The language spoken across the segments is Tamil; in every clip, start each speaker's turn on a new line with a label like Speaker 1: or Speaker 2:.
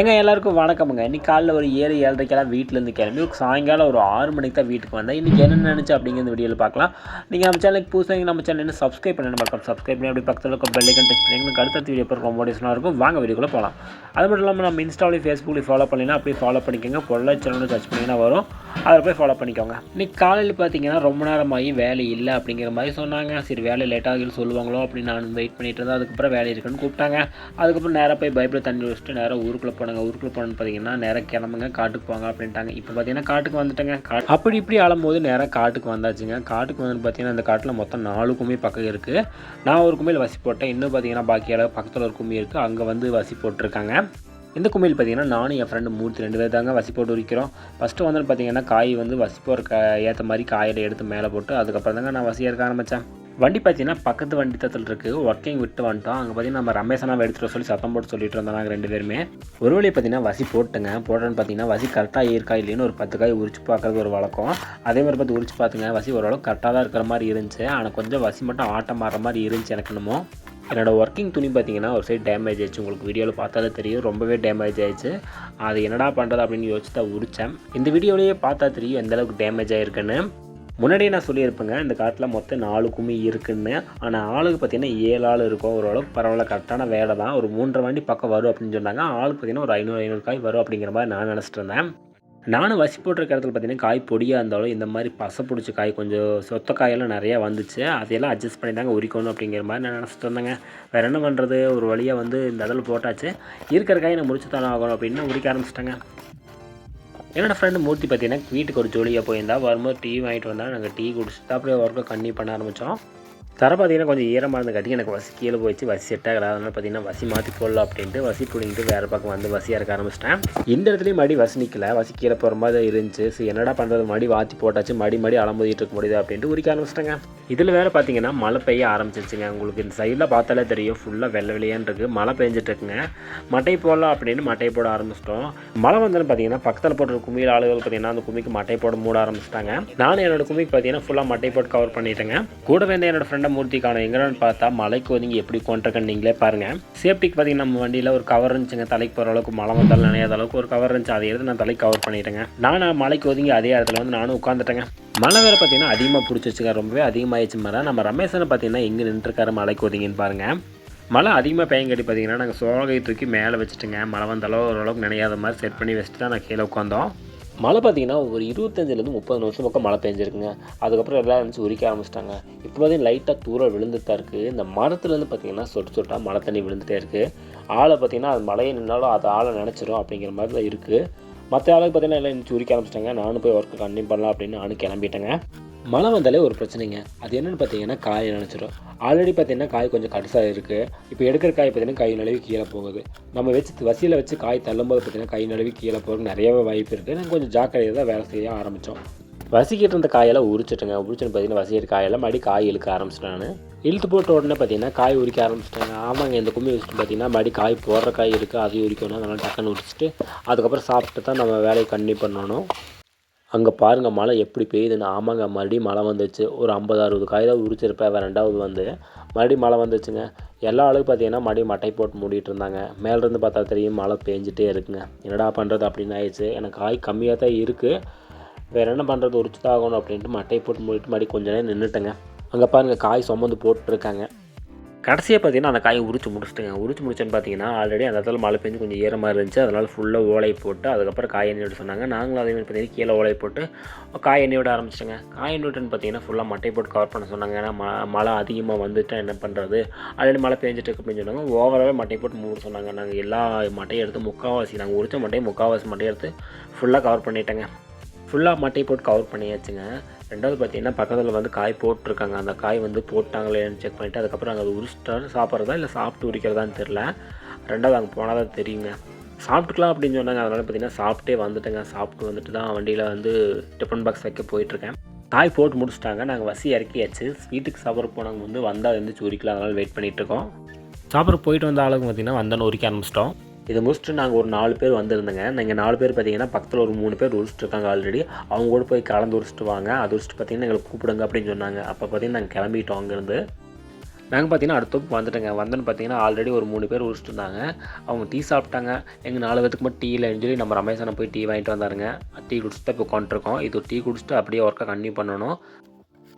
Speaker 1: ஏங்க எல்லாருக்கும் வணக்கமுங்க. இன்னைக்கு காலைல ஒரு ஏழு ஏழரைக்கெல்லாம் வீட்டிலேருந்து கிளம்பி ஒரு சாயங்காலம் ஒரு ஆறு மணிக்கு தான் வீட்டுக்கு வந்தேன். இன்றைக்கி என்ன நினச்சி அப்படிங்கிற வீடியோவில் பார்க்கலாம். நீங்கள் நம்ம சேனலுக்கு புதுசாக நம்ம சேனல் என்ன சப்ஸ்கிரைப் பண்ணணும் மறக்காம சப்ஸ்கிரைப் பண்ணி அப்படி பக்கத்தில் இருக்க பெல் டச் பண்ணி உங்களுக்கு அடுத்த வீடியோ போகிற மோட்டிவேஷனாக இருக்கும். வாங்க வீடியோக்குள்ளே போகலாம் அது மட்டும் இல்லாமல் நம்ம இன்ஸ்டாலையும் ஃபேஸ்புக்லையும் ஃபாலோ பண்ணினா அப்படியே ஃபாலோ பண்ணிக்கோங்க. பொருளை சேனல் சர்ச் பண்ணிங்கன்னா வரும். அதை போய் ஃபாலோ பண்ணிக்கோங்க. இன்னைக்கு காலையில் பார்த்தீங்கன்னா ரொம்ப நேரமாகி வேலை இல்லை அப்படிங்கிற மாதிரி சொன்னாங்க. சரி வேலை லேட்டாக சொல்லுவாங்களோ அப்படின்னு நான் வெயிட் பண்ணிட்டு இருந்தேன். அதுக்கப்புறம் வேலை இருக்குன்னு கூப்பிட்டாங்க. அதுக்கப்புறம் நேராக போய் பைபிள் தண்ணி வச்சுட்டு நேராக ஊருக்குள்ளே போனாங்க ஊருக்குள்ளே போனோன்னு பார்த்தீங்கன்னா நேராக கிளம்புங்க காட்டுக்கு போங்க அப்படின்ட்டாங்க. இப்போ பார்த்தீங்கன்னா காட்டுக்கு வந்துட்டேங்க. கா அப்படி இப்படி ஆளும்போது நேராக காட்டுக்கு வந்தாச்சுங்க. காட்டுக்கு வந்து பார்த்தீங்கன்னா அந்த காட்டில் மொத்தம் நாலு கும்மி பக்கம் இருக்குது நான் ஒரு கும்மியில் வசி போட்டேன் இன்னும் பார்த்தீங்கன்னா பாக்கி அளவு பக்கத்தில் ஒரு கும்மி இருக்குது அங்கே வந்து வசி போட்டிருக்காங்க இந்த கும்மியில் பார்த்தீங்கன்னா நானும் என் ஃப்ரெண்டு மூர்த்தி ரெண்டு பேர் தாங்க வசி போட்டு உரிக்கிறோம் ஃபஸ்ட்டு வந்து பார்த்தீங்கன்னா காய் வந்து வசி போகிற க ஏற்ற மாதிரி காயில் எடுத்து மேலே போட்டு அதுக்கப்புறம் தாங்க நான் வசியாக இருக்க ஆரம்பித்தேன் வண்டி பார்த்தீங்கன்னா பக்கத்து வண்டி தத்தில் இருக்குது ஒர்க்கிங் விட்டு வந்துட்டோம். அங்கே பார்த்தீங்கன்னா நம்ம ரமேஷனாக எடுத்துகிட்டு சொல்லி சத்தம் போட்டு சொல்லிட்டு இருந்தோம் நாங்கள் ரெண்டு பேருமே. ஒரு வழி பார்த்தீங்கன்னா வசி போட்டுங்க. போட்டோன்னு பார்த்தீங்கன்னா வசி கரெக்டாக இருக்கா இல்லைன்னு ஒரு பத்து காய் உரிச்சு பார்க்குறது ஒரு வழக்கம். அதே மாதிரி பார்த்து உரிச்சு பார்த்துங்க வசி ஓரளவுக்கு கரெக்டாக தான் இருக்கிற மாதிரி இருந்துச்சு. ஆனால் கொஞ்சம் வசி மட்டும் ஆட்டம் மாற மாதிரி இருந்துச்சு எனக்கு என்னமோ. என்னோடய ஒர்க்கிங் துணி பார்த்தீங்கன்னா ஒரு சைடு டேமேஜ் ஆயிடுச்சு. உங்களுக்கு வீடியோவில் பார்த்தாலே தெரியும். ரொம்பவே டேமேஜ் ஆயிடுச்சு. அது என்னடா பண்ணுறது அப்படின்னு யோசிச்சு தான் உரித்தேன் இந்த வீடியோலேயே பார்த்தா தெரியும் எந்தளவுக்கு டேமேஜ் ஆகிருக்குன்னு முன்னாடியே நான் சொல்லியிருப்பேங்க இந்த காட்டில் மொத்தம் நாலு கும்மி இருக்குன்னு. ஆனால் ஆளுக்கு பார்த்தீங்கன்னா ஏழு ஆள் இருக்கும் ஓரளவுக்கு பரவாயில்ல கரெக்டான வேலை தான். ஒரு மூன்றரை வண்டி பக்கம் வரும் அப்படின்னு சொன்னாங்க. ஆளுக்கு பார்த்தீங்கன்னா ஒரு ஐநூறு ஐநூறு காய் வரும் அப்படிங்கிற மாதிரி நான் நினச்சிட்டு இருந்தேன். நானும் வசி போட்டிருக்க இடத்துல பார்த்தீங்கன்னா காய் பொடியாக இருந்தாலும் இந்த மாதிரி பசை பிடிச்ச காய் கொஞ்சம் சொத்த காயெல்லாம் நிறையா வந்துச்சு. அதையெல்லாம் அட்ஜஸ்ட் பண்ணி தாங்க உரிக்கணும் அப்படிங்கிற மாதிரி நான் நினச்சிட்டு இருந்தேங்க. வேறு என்ன பண்ணுறது ஒரு வழியாக வந்து இந்த அதில் போட்டாச்சு. இருக்கிற காய் நான் முடிச்சு தானே ஆகணும் அப்படின்னு உரிக்க ஆரம்பிச்சிட்டேங்க. என்னோடய ஃப்ரெண்டு மூர்த்தி பார்த்தீங்கன்னா வீட்டுக்கு ஒரு ஜோலியாக போயிருந்தா வரும்போது டீ வாங்கிட்டு வந்தால் நாங்கள் டீ குடிச்சிட்டு அப்படியே ஒர்க்கை கண்டினியூ பண்ண ஆரம்பித்தோம் தர பார்த்தீங்கன்னா கொஞ்சம் ஈரமாக இருந்த கட்டி எனக்கு வசி கீழே போயிடுச்சு வசி செட் ஆகல. அதனால் பார்த்தீங்கன்னா வசி மாற்றி போடலாம் அப்படின்ட்டு வசி பிடிங்கிட்டு வேறு பக்கம் வந்து வசியாக இருக்க ஆரம்பிச்சிட்டேன். இந்த இடத்துலையும் மடி வசி நிற்கல வசி கீழே போகிற மாதிரி இருந்துச்சு. சரி என்னடா பண்ணுறது மடி வாத்தி போட்டாச்சு. மடி மடி அலம்புதிட்டு இருக்க முடியுது அப்படின்ட்டு உரிக்க ஆரம்பிச்சிட்டேங்க. இதில் வேறு பார்த்தீங்கன்னா மழை பெய்ய ஆரம்பிச்சிருச்சுங்க. உங்களுக்கு இந்த சைடில் பார்த்தாலே தெரியும். ஃபுல்லாக வெள்ளை வெளியான்னு இருக்குது மழை பெஞ்சிட்ருக்குங்க. மட்டை போடலாம் அப்படின்னு மட்டை போட ஆரம்பிச்சிட்டோம். மழை வந்தோன்னு பார்த்தீங்கன்னா பக்கத்தில் போடுற கும்மியில் ஆளுகள் பார்த்தீங்கன்னா அந்த கும்மிக்கு மட்டை போட மூட ஆரம்பிச்சிட்டாங்க. நானும் என்னோட கும்மிக்கு பார்த்தீங்கன்னா ஃபுல்லாக மட்டை போட்டு கவர் பண்ணிட்டேங்க. கூட வந்து என்னோட ஃப்ரெண்டை மூர்த்தி காணும் எங்கன்னு பார்த்தா மலைக்கு ஒதுங்கி எப்படி கொண்டிருக்கேன் நீங்களே பாருங்கள் சேஃப்டிக்கு பார்த்தீங்கன்னா நம்ம வண்டியில் ஒரு கவர் இருந்துச்சுங்க. தலைக்கு போகிற அளவுக்கு மழை வந்தாலும் நினையாத அளவுக்கு ஒரு கவர் இருந்துச்சு. அதை எடுத்து நான் தலைக்கு கவர் பண்ணிட்டேங்க. நான் மலைக்கு ஒதுங்கி அதே இடத்துல வந்து நானும் உட்காந்துட்டேங்க மழை வேறு பார்த்தீங்கன்னா அதிகமாக பிடிச்சிருச்சுக்கா ரொம்பவே அதிகமாகிடுச்சு மழை. நம்ம ரமேஷனை பார்த்தீங்கன்னா எங்கே நின்றுருக்காரு மலைக்கு ஒதுங்கின்னு பாருங்கள் மழை அதிகமாக பெய்யங்காட்டி பார்த்தீங்கன்னா நாங்கள் சோழகை தூக்கி மேலே வச்சுட்டுங்க. மழை வந்தாலும் ஓரளவுக்கு நினையாத மாதிரி செட் பண்ணி வச்சுட்டு தான் நான் கீழே உட்காந்தோம். மழை பார்த்தீங்கன்னா ஒரு இருபத்தஞ்சிலேருந்து முப்பது நிமிஷம் பக்கம் மழை பெஞ்சிருக்குங்க. அதுக்கப்புறம் எல்லாம் இருந்துச்சு உரிக்க ஆரம்பிச்சிட்டாங்க. இப்போ பார்த்தீங்கன்னா லைட்டாக தூரம் விழுந்துட்டு தான் இருக்குது இந்த மரத்துலேருந்து பார்த்தீங்கன்னா சொட்டு சொட்டாக மழை தண்ணி விழுந்துட்டே இருக்குது ஆளை பார்த்தீங்கன்னா அது மழையை நின்னாலும் அது ஆளை நினச்சிரும் அப்படிங்கிற மாதிரி தான் இருக்குது மற்ற ஆளுக்கு பார்த்தீங்கன்னா எல்லாம் இருந்துச்சு உரிக்க ஆரம்பிச்சிட்டாங்க. நானும் போய் ஒர்க்கு கண்டினியூ பண்ணலாம் அப்படின்னு நானும் கிளம்பிட்டேங்க. மழை வந்தாலே ஒரு பிரச்சனைங்க. அது என்னென்னு பார்த்தீங்கன்னா காயை நினச்சிடும் ஆல்ரெடி பார்த்தீங்கன்னா காய் கொஞ்சம் கடுசாக இருக்குது இப்போ எடுக்கிற காய் பார்த்தீங்கன்னா கை நழுவி கீழே போகுது. நம்ம வச்சு வசியில் வச்சு காய் தள்ளும்போது பார்த்தீங்கன்னா கை நழுவி கீழே போகிறதுக்கு நிறையவே வாய்ப்பு இருக்குது நாங்கள் கொஞ்சம் ஜாக்கிரதையாக தான் வேலை செய்ய ஆரம்பித்தோம் வசிக்கிட்டு இருந்த காயெல்லாம் உரிச்சிட்டுங்க. உரிச்சுன்னு பார்த்தீங்கன்னா வசிக்கிற காயெல்லாம் மறுபடி காய் இழுக்க ஆரம்பிச்சிட்டேன் நான். இழுத்து போட்ட உடனே பார்த்தீங்கன்னா காய் உரிக்க ஆரம்பிச்சிட்டாங்க. ஆமாங்க இந்த கும்மி வச்சுட்டு பார்த்தீங்கன்னா மறுபடி காய் போடுற காய் இருக்குது அதையும் உரிக்கணும். அதனால் டக்குன்னு உரிச்சிட்டு அதுக்கப்புறம் சாப்பிட்டு தான் நம்ம வேலையை கண்டினியூ பண்ணணும். அங்கே பாருங்கள் மழை எப்படி பெய்யுதுன்னு. ஆமாங்க மறுபடியும் மழை வந்துச்சு ஒரு ஐம்பது அறுபது காய் தான் உரிச்சிருப்பேன். வேறு ரெண்டாவது வந்து மறுபடியும் மழை வந்துச்சுங்க. எல்லா அளவுக்கு பார்த்தீங்கன்னா மறுபடியும் மட்டை போட்டு மூடிட்டு இருந்தாங்க. மேலேருந்து பார்த்தா தெரியும் மழை பெஞ்சிட்டே இருக்குங்க. என்னடா பண்ணுறது அப்படின்னு ஆயிடுச்சு. எனக்கு காய் கம்மியாக தான் இருக்குது வேறு என்ன பண்ணுறது உரிச்சு தான் ஆகணும் அப்படின்ட்டு மட்டை போட்டு மூடிட்டு மறுபடியும் கொஞ்ச நேரம் நின்றுட்டேங்க அங்கே பாருங்கள் காய் சுமந்து போட்டிருக்காங்க. கடைசியாக பார்த்தீங்கன்னா அந்த காயை உரிச்சு முடிச்சிட்டுங்க. உரிச்சு முடிச்சேன்னு பார்த்தீங்கன்னா ஆல்ரெடி அந்த இடத்துல மழை பெஞ்சு கொஞ்சம் ஈரமாக இருந்துச்சு. அதனால் ஃபுல்லாக ஓலை போட்டு அதுக்கப்புறம் காய் எண்ணெய் விட சொன்னாங்க. நாங்களும் அதே மாதிரி பார்த்தீங்கன்னா கீழே ஓலை போட்டு காய் எண்ணெய் விட ஆரம்பிச்சிட்டோங்க. காய் எண்ணெய் விட்டுன்னு பார்த்தீங்கன்னா ஃபுல்லாக மட்டை போட்டு கவர் பண்ண சொன்னாங்க. ஏன்னா ம மழை அதிகமாக வந்துட்டா என்ன பண்ணுறது ஆல்ரெடி மழை பெஞ்சிட்டு இருக்கு அப்படின்னு சொன்னாங்க. ஓவராகவே மட்டை போட்டு மூட சொன்னாங்க. நாங்கள் எல்லா மட்டையும் எடுத்து முக்கால்வாசி நாங்கள் உரிச்ச மட்டையை முக்கால்வாசி மட்டையை எடுத்து ஃபுல்லாக கவர் பண்ணிட்டேங்க. ஃபுல்லாக மட்டையை போட்டு கவர் பண்ணியாச்சுங்க. ரெண்டாவது பார்த்தீங்கன்னா பக்கத்தில் வந்து காய் போட்டிருக்காங்க. அந்த காய் வந்து போட்டாங்களேன்னு செக் பண்ணிவிட்டு அதுக்கப்புறம் அங்கே அது உரிச்சிட்டாலும் சாப்பிட்றதா இல்லை சாப்பிட்டு உரிக்கிறதான்னு தெரில ரெண்டாவது அங்கே போனால் தான் தெரியுங்க. சாப்பிட்டுக்கலாம் அப்படின்னு சொன்னாங்க. அதனால் பார்த்தீங்கன்னா சாப்பிட்டே வந்துட்டேங்க. சாப்பிட்டு வந்துட்டு தான் வண்டியில் வந்து டிஃபன் பாக்ஸ் வைக்க போயிட்டுருக்கேன். காய் போட்டு முடிச்சிட்டாங்க. நாங்கள் வசி இறக்கியாச்சு. வீட்டுக்கு சாப்பிட போனவங்க வந்து வந்தால் எழுந்திரிச்சு உரிக்கலாம் அதனால் வெயிட் பண்ணிகிட்ருக்கோம் சாப்பிட போயிட்டு வந்த ஆளுங்க பார்த்தீங்கன்னா வந்தோன்னு உரிக்க ஆரம்பிச்சிட்டோம். இதை முடிச்சுட்டு நாங்கள் ஒரு நாலு பேர் வந்திருந்தோங்க. நீங்கள் நாலு பேர் பார்த்தீங்கன்னா பக்கத்தில் ஒரு மூணு பேர் உரிச்சிட்டு இருக்காங்க ஆல்ரெடி அவங்க கூட போய் கலந்து உரிச்சிட்டு வாங்க. அது உரிச்சிட்டு பார்த்தீங்கன்னா எங்களை கூப்பிடுங்க அப்படின்னு சொன்னாங்க. அப்போ பார்த்தீங்கன்னா நாங்கள் கிளம்பிட்டோம் அங்கேருந்து. நாங்கள் பார்த்தீங்கன்னா அடுத்த தோப்பு வந்துட்டோங்க. வந்தோன்னு பார்த்தீங்கன்னா ஆல்ரெடி ஒரு மூணு பேர் உரிச்சிட்டு இருந்தாங்க. அவங்க டீ சாப்பிட்டாங்க. எங்கள் நாலு பேத்துக்கு மட்டும் டீ இல்லைன்னு சொல்லி நம்ம ரமேஷனை போய் டீ வாங்கிட்டு வந்தாருங்க. டீ குடிச்சுட்டு இப்போ உட்காந்துருக்கோம் இது டீ குடிச்சிட்டு அப்படியே ஒர்க்கை கன்டினியூ பண்ணணும்.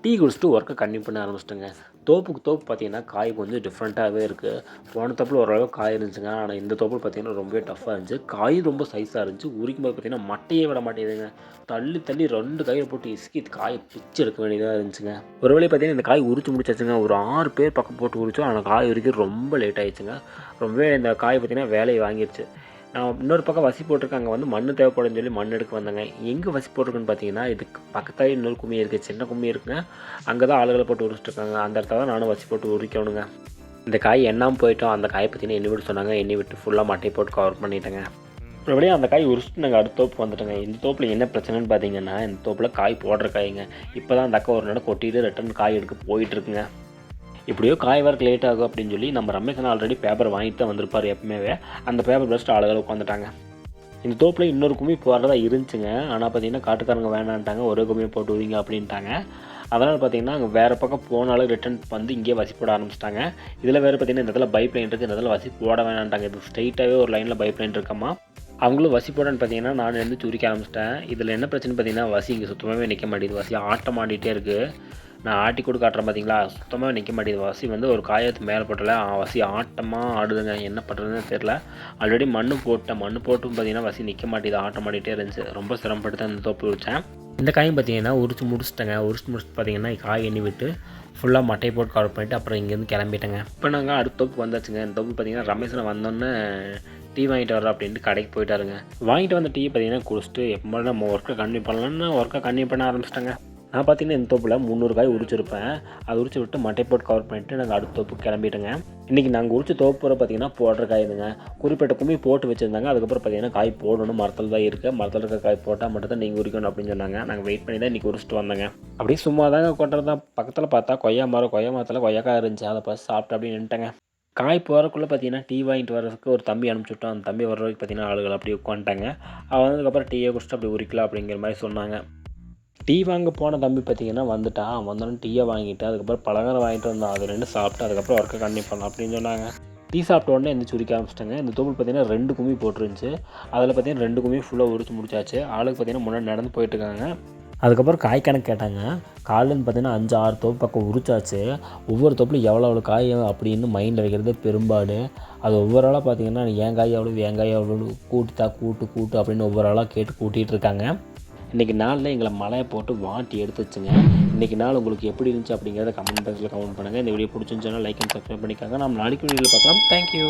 Speaker 1: டீ குடிச்சிட்டு ஒர்க்கை கன்டினியூ பண்ண ஆரம்பிச்சிட்டேங்க. தோப்புக்கு தோப்பு பார்த்தீங்கன்னா காய் கொஞ்சம் டிஃப்ரெண்ட்டாகவே இருக்குது போன தோப்பில் ஓரளவு காய் இருந்துச்சுங்க. ஆனால் இந்த தோப்பில் பார்த்தீங்கன்னா ரொம்பவே டஃப்பாக இருந்துச்சு. காய் ரொம்ப சைஸாக இருந்துச்சு. உரிக்கும் போது பார்த்தீங்கன்னா மட்டையே விட மாட்டேங்குதுங்க. தள்ளி தள்ளி ரெண்டு காயை போட்டு இசுக்கி காயை பிச்சு எடுக்க வேண்டியதாக இருந்துச்சுங்க. ஒரு வேளை பார்த்தீங்கன்னா இந்த காய் உரிச்சு முடிச்சாச்சுங்க. ஒரு ஆறு பேர் பக்கம் போட்டு உரிச்சோம். ஆனால் காய் உரிக்க ரொம்ப லேட் ஆயிடுச்சுங்க. ரொம்பவே இந்த காய் பார்த்தீங்கன்னா வேலையை வாங்கிடுச்சு. நான் இன்னொரு பக்கம் வசி போட்டிருக்காங்க வந்து மண் தேவைப்படும்னு சொல்லி மண் எடுக்க வந்தாங்க. எங்கே வசி போட்டிருக்குன்னு பார்த்தீங்கன்னா இதுக்கு பக்கத்தாலே இன்னொரு கும்மி இருக்குது சின்ன கும்மி இருக்குங்க. அங்கே தான் ஆளுகளை போட்டு உரிச்சிட்ருக்காங்க அந்த இடத்துல தான் நானும் வசி போட்டு உரிக்கணுங்க இந்த காய் எண்ணாமல் போயிட்டோம். அந்த காயை பார்த்தீங்கன்னா எண்ணி விட்டு சொன்னாங்க. எண்ணி விட்டு ஃபுல்லாக மட்டை போட்டு கவர் பண்ணிட்டேங்க. மறுபடியும் அந்த காய் உரிச்சிட்டு நாங்கள் அடுத்த தோப்பு வந்துட்டோங்க. இந்த தோப்பில் என்ன பிரச்சனைன்னு பார்த்தீங்கன்னா இந்த தோப்பில் காய் போடுற காய்ங்க. இப்போ தான் அந்த அக்கா ஒரு நட கொட்டிட்டு ரிட்டன் காய் எடுக்க போயிட்டுருக்குங்க இப்படியோ காய் வரக்கு லேட் ஆகும் அப்படின்னு சொல்லி நம்ம ரமேஷன் ஆல்ரெடி பேப்பர் வாங்கிட்டு தான் வந்திருப்பார் எப்பவுமே அந்த பேப்பர் ஃபஸ்ட்டு ஆளுகள் உட்காந்துட்டாங்க இந்த தோப்பில் இன்னொரு கும்மி போடுறதா இருந்துச்சுங்க. ஆனால் பார்த்தீங்கன்னா காட்டுக்காரங்க வேணான்ட்டாங்க. ஒரே கும்மியை போட்டு விதிங்க அப்படின்ட்டாங்க. அதனால் பார்த்தீங்கன்னா அங்கே வேறு பக்கம் போனாலும் ரிட்டன் வந்து இங்கேயே வசி போட ஆரம்பிச்சிட்டாங்க. இதில் வேறு பார்த்தீங்கன்னா இந்த இடத்துல பைப் லைன் இருக்குது இந்த இடத்துல வசி போட வேணான்ட்டாங்க. இது ஸ்ட்ரைட்டாகவே ஒரு லைனில் பைப் லைன் இருக்கம்மா அவங்களும் வசி போடான்னு பார்த்தீங்கன்னா நான் எழுந்து சுரிக்க ஆரம்பிச்சிட்டேன். இதில் என்ன பிரச்சனை பார்த்தீங்கன்னா வசி இங்கே சுத்தமாகவே நிற்க மாட்டேங்குது. வசி ஆட்டம் ஆடிட்டே இருக்குது நான் ஆட்டி கூட காட்டுறேன் பார்த்தீங்களா சுத்தமாக நிற்க மாட்டேங்குது. வசி வந்து ஒரு காயத்து மேலே போட்டல. வசி ஆட்டமாக ஆடுதுங்க. என்ன பண்ணுறதுன்னு தெரில ஆல்ரெடி மண் போட்டேன். மண் போட்டும் பார்த்தீங்கன்னா வசி நிற்க மாட்டேங்குது. ஆட்டம் ஆடிட்டே இருந்துச்சு. ரொம்ப சிரமப்பட்டு தான் இந்த தோப்பு வச்சேன் இந்த காயும் பார்த்தீங்கன்னா உரிச்சு முடிச்சிட்டேங்க. உரிச்சு முடிச்சுட்டு பார்த்தீங்கன்னா காய் எண்ணி விட்டு ஃபுல்லாக மட்டை போட்டு கவர் பண்ணிவிட்டு அப்புறம் இங்கேருந்து கிளம்பிட்டேங்க. இப்போ நாங்கள் அடுத்த தோப்பு வந்தாச்சுங்க. இந்த தோப்பு பார்த்தீங்கன்னா ரமேஷனை வந்தோன்னே டீ வாங்கிட்டு வரோம் அப்படின்ட்டு கடைக்கு போயிட்டாருங்க. வாங்கிட்டு வந்த டீ பார்த்தீங்கன்னா குடிச்சிட்டு எப்போ நம்ம ஒர்க்கை கன்வியூ பண்ணலாம்னு ஒர்க்கை கன்வியூ பண்ண ஆரம்பிச்சிட்டாங்க. நான் பார்த்தீங்கன்னா இந்த தோப்பில் முந்நூறு காய் உரிச்சிருப்பேன். அதை உரிச்சு விட்டு மட்டை போட்டு கவர் பண்ணிவிட்டு நாங்கள் அடுத்த தோப்பு கிளம்பிட்டுங்க இன்றைக்கி நாங்கள் உரிச்சு தோப்பு வர பார்த்தீங்கன்னா போடுற காயுதுங்க குறிப்பிட்ட கும்மி போட்டு வச்சுருந்தாங்க. அதுக்கப்புறம் பார்த்தீங்கன்னா காய் போடணும் மரத்தில் தான் இருக்குது மரத்தில் இருக்க காய் போட்டால் மட்டும் தான் நீங்கள் உரிக்கணும் அப்படின்னு சொன்னாங்க. நாங்கள் வெயிட் பண்ணி தான் இன்றைக்கி உரிச்சிட்டு வந்தோங்க. அப்படியே சும்மா தாங்க கொட்டுறது தான் பக்கத்தில் பார்த்தா கொய்யா மரம் கொய்யா மரத்தில் கொய்யாக்காய் இருந்துச்சு. அதை பார்த்து சாப்பிட்டு அப்படின்னு நின்ட்டேங்க காய் போகிறக்குள்ளே பார்த்தீங்கன்னா டீ வாங்கிட்டு வரதுக்கு ஒரு தம்பி அனுப்பிச்சி விட்டோம் அந்த தம்பி வர்றதுக்கு பார்த்தீங்கன்னா ஆளுகள் அப்படியே உட்காந்துட்டாங்க. அவன் வந்ததுக்கப்புறம் டீயை குடிச்சிட்டு அப்படி உரிக்கலாம் அப்படிங்கிற மாதிரி சொன்னாங்க. டீ வாங்க போன தம்பி பார்த்தீங்கன்னா வந்துட்டான் வந்தோடனே டீயை வாங்கிட்டு. அதுக்கப்புறம் பலகாரம் வாங்கிட்டு வந்தான். அது ரெண்டு சாப்பிட்டு. அதுக்கப்புறம் ஒர்க்கை கண்டினியூ பண்ணலாம் அப்படின்னு சொன்னாங்க. டீ சாப்பிட்ட உடனே எந்த சுரிக்க ஆரம்பிச்சிட்டாங்க. இந்த தோப்பு பார்த்தீங்கன்னா ரெண்டு கும்மி போட்டுருந்துச்சு. அதில் பார்த்தீங்கன்னா ரெண்டு கும்மி ஃபுல்லாக உரிச்சு முடிச்சாச்சு. ஆளுக்கு பார்த்தீங்கன்னா முன்னாடி நடந்து போயிட்டு இருக்காங்க. அதுக்கப்புறம் காய் கணக்கு கேட்டாங்க. காலன்னு பார்த்தீங்கன்னா அஞ்சு ஆறு தோப்பு பக்கம் உரிச்சாச்சு. ஒவ்வொரு தோப்புலையும் எவ்வளோ எவ்வளோ காய் அப்படின்னு மைண்டில் வைக்கிறது பெரும்பாடு. அது ஒவ்வொரு ஆளாக பார்த்தீங்கன்னா என் காய் எவ்வளோ என் காய் எவ்வளோ கூட்டுத்தா கூட்டு கூட்டு அப்படின்னு ஒவ்வொரு ஆளாக கேட்டு கூட்டிகிட்டு இருக்காங்க. இன்றைக்கி நாளில் எங்களை மலையை போட்டு வாட்டி எடுத்துச்சுங்க இன்றைக்கி நாள் உங்களுக்கு எப்படி இருந்துச்சு அப்படிங்கிறத கமெண்ட் பாக்ஸில் கமெண்ட் பண்ணுங்கள் இந்த வீடியோ பிடிச்சிருந்துச்சுன்னா லைக் அண்ட் சப்ஸ்கிரைப் பண்ணிக்காங்க. நம்ம நாளைக்கு வீடியோவில் பார்க்கலாம். தேங்க்யூ